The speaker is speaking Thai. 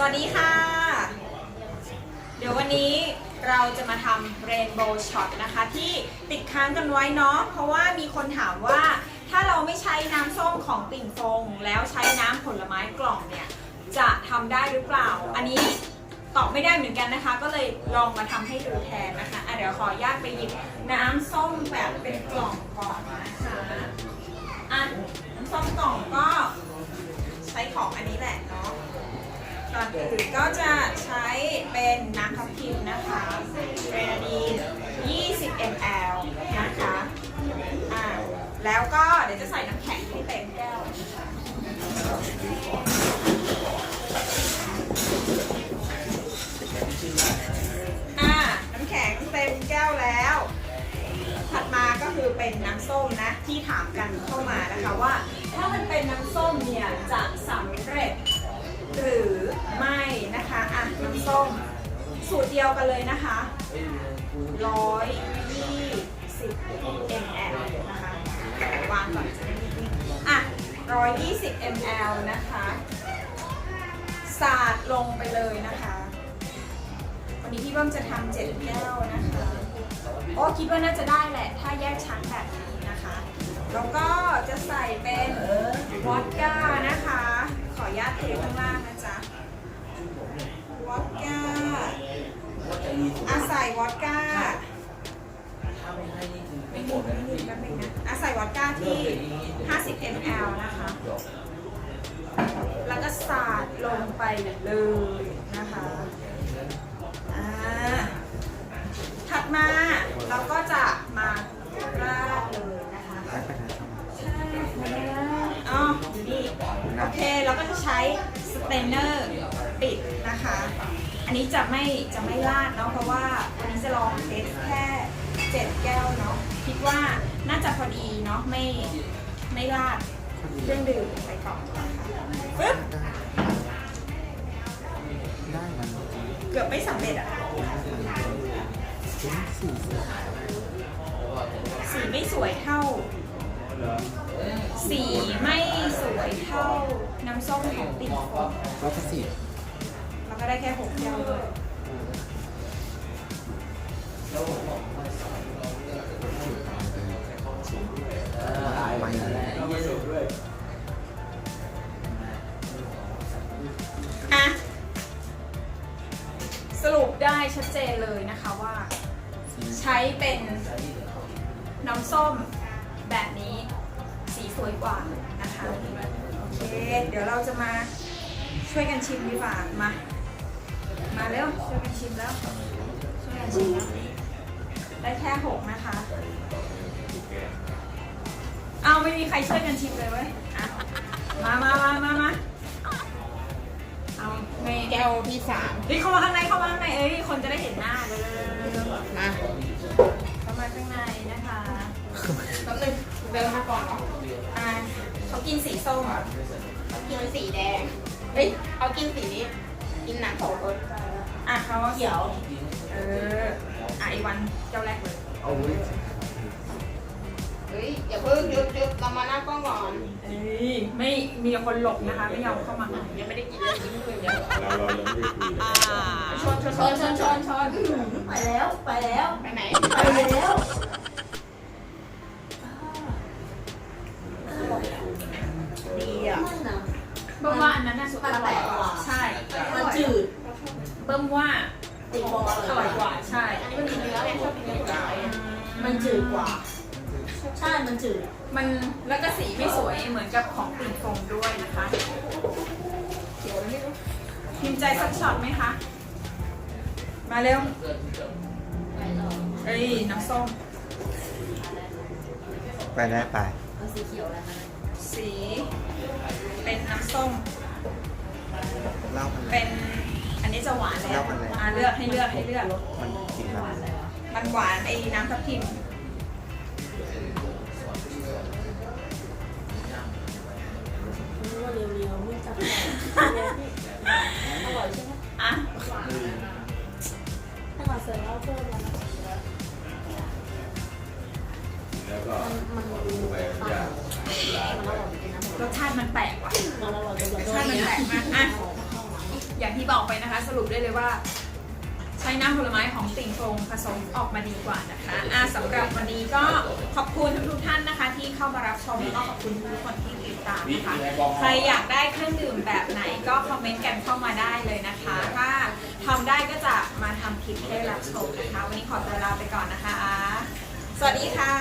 สวัสดีค่ะ เดี๋ยววันนี้เราจะมาทำเรนโบว์ช็อตนะคะ ที่ติดค้างกันไว้เนาะเพราะว่ามีคนถามว่าถ้าเราไม่ใช้น้ำส้มของปิ่นฟงแล้วใช้น้ำผลไม้กล่องเนี่ย จะทำได้หรือเปล่า อันนี้ตอบไม่ได้เหมือนกันนะคะ ก็เลยลองมาทำให้ดูแทนนะคะอะเดี๋ยวขออนุญาตไปหยิบน้ำส้มแบบเป็นกล่องก่อนนะคะอะน้ำส้มกล่องก็ใช้ของอันนี้แหละเนาะ ก่อนอื่นก็จะใช้เป็นน้ำทับทิมนะคะเรนาดีน20 ml นะคะอ่าแล้วก็เดี๋ยวจะใส่น้ำแข็งให้เต็มแก้วอ่าน้ำแข็งเต็มแก้วแล้ว ถัดมาก็คือเป็นน้ำส้มนะ ที่ถามกันเข้ามานะคะว่า ถ้ามันเป็นน้ำส้มเนี่ยจะสำเร็จ หรือไม่นะคะอะน้ำส้มสูตรเดียวกันเลยนะคะร้อยยี่สิบ ml นะคะวางก่อนจะได้ไม่นิ่งอะร้อยยี่สิบ ml นะคะสาดลงไปเลยนะคะ วันนี้พี่เบิ้มจะทำเจ็ดแก้วนะคะโอ้คิดว่าน่าจะได้แหละ ถ้าแยกชั้นแบบนี้นะคะ แล้วก็จะใส่เป็นวอดก้านะคะ ขออนุญาตเทข้างล่างนะจ๊ะ วอดก้าอา ใส่วอดก้าไม่มีไม่มีแป๊บนึงนะอาใส่วอดก้าที่ 50 ml นะคะ แล้วก็สาดลงไปเลยนะคะอ่าถัดมาเราก็จะมาราดเลยนะคะใช่อ๋ออยู่นี่โอเคเราก็จะใช้สเตนเนอร์ปิดนะคะ อันนี้จะไม่จะไม่ราดเนาะเพราะว่าอันนี้ จะลองเทสแค่เจ็ดแก้วเนาะคิดว่าน่าจะพอดีเนาะไม่ไม่ราดเครื่องดื่มไปก่อนนะคะปึ๊บได้มันเกือบไม่สำเร็จอะเป็นสี่สิบสีไม่สวยเท่า สีไม่สวยเท่าน้ำส้มของติ่งฟงก็จะสิบแล้วก็ได้แค่หกแก้วด้วย ไปอะสรุปได้ชัดเจนเลยนะคะว่า ใช้เป็นน้ำส้มแบบนี้สีสวยกว่านะคะโอเคเดี๋ยวเราจะมาช่วยกันชิมดีกว่ามา มาเร็วช่วยกันชิมแล้วช่วยกันชิมแล้ว ได้แค่หกนะคะ เอาไม่มีใครช่วยกันชิมเลยเว้ยอะมามามามามาเอาในแก้วที่สามเฮ้ยเข้ามาข้างในเข้ามาข้างในเอ้ยคนจะได้เห็นหน้าเลยมาเข้ามาข้างในนะคะแป๊บนึงเดินมาก่อนเนาะอะเขากินสีส้มเขากินสีแดงเฮ้ยเขากินสีนี้กินหนังโสดอะเขาเขียว เออ อะอีกวันเจ้าแรกเลยเฮ้ยอย่าเพิ่งหยุดหยุดเรามาหน้ากล้องก่อนเอ้ยไม่มีคนหลบนะคะ ไม่ยอมเข้ามายังไม่ได้กินเลยกินเพิ่งเดี๋ยวเราเรายังไม่ได้คุยเลยชนชนชนชนชนชนไปแล้วไปแล้วไปไหนไปแล้วดีอะนั่นนะเบิ้มว่าอันนั้นน่าสุดอร่อยกว่าใช่มันจืดเบิ้มว่า ติดบอลอร่อยกว่าใช่ อันนี้มันกินเนื้อไงชอบกินเนื้อไก่มันจืดกว่า ใช่ มันจืด มันแล้วก็สีไม่สวยเหมือนกับของปิ่นฟงด้วยนะคะเขียวแล้วไม่รู้พิมพ์ใจสักช็อตไหมคะ มาเร็วไปต่อเอ้ยน้ำส้ม ไปได้ไป เอาสีเขียวแล้วนะสี เป็นน้ำส้ม เล่ามันเลเป็ยน อันนี้จะหวานแล้วเลือกมันเลยอ่าเลือกให้เลือกให้เลือก มันกินมันมันหวานไอ้น้ำทับทิมรู้ว่าเรียวๆไม่จับอร่อยใช่ไหมอะถ้ามาเสิร์ฟแล้วเพิ่มแล้วนะแล้วก็มันมันดูไปต่างยากมันอร่อยจริงนะรสชาติมันแปลกว่ะมันอร่อยจนเรารสชาติมันแปลกมากอะอย่างที่ ที่บอกไปนะคะ สรุปได้เลยว่า ใช้น้ำผลไม้ของติ่งฟงผสมออกมาดีกว่านะคะอะสำหรับวันนี้ก็ขอบคุณทุกๆท่านนะคะ ที่เข้ามารับชมแล้วก็ขอบคุณทุกคนที่ติดตามนะคะใครอยากได้เครื่องดื่มแบบไหนก็คอมเมนต์กันเข้ามาได้เลยนะคะถ้าทำได้ก็จะมาทำคลิปให้ได้รับชมนะคะ วันนี้ขอตัวลาไปก่อนนะคะ สวัสดีค่ะ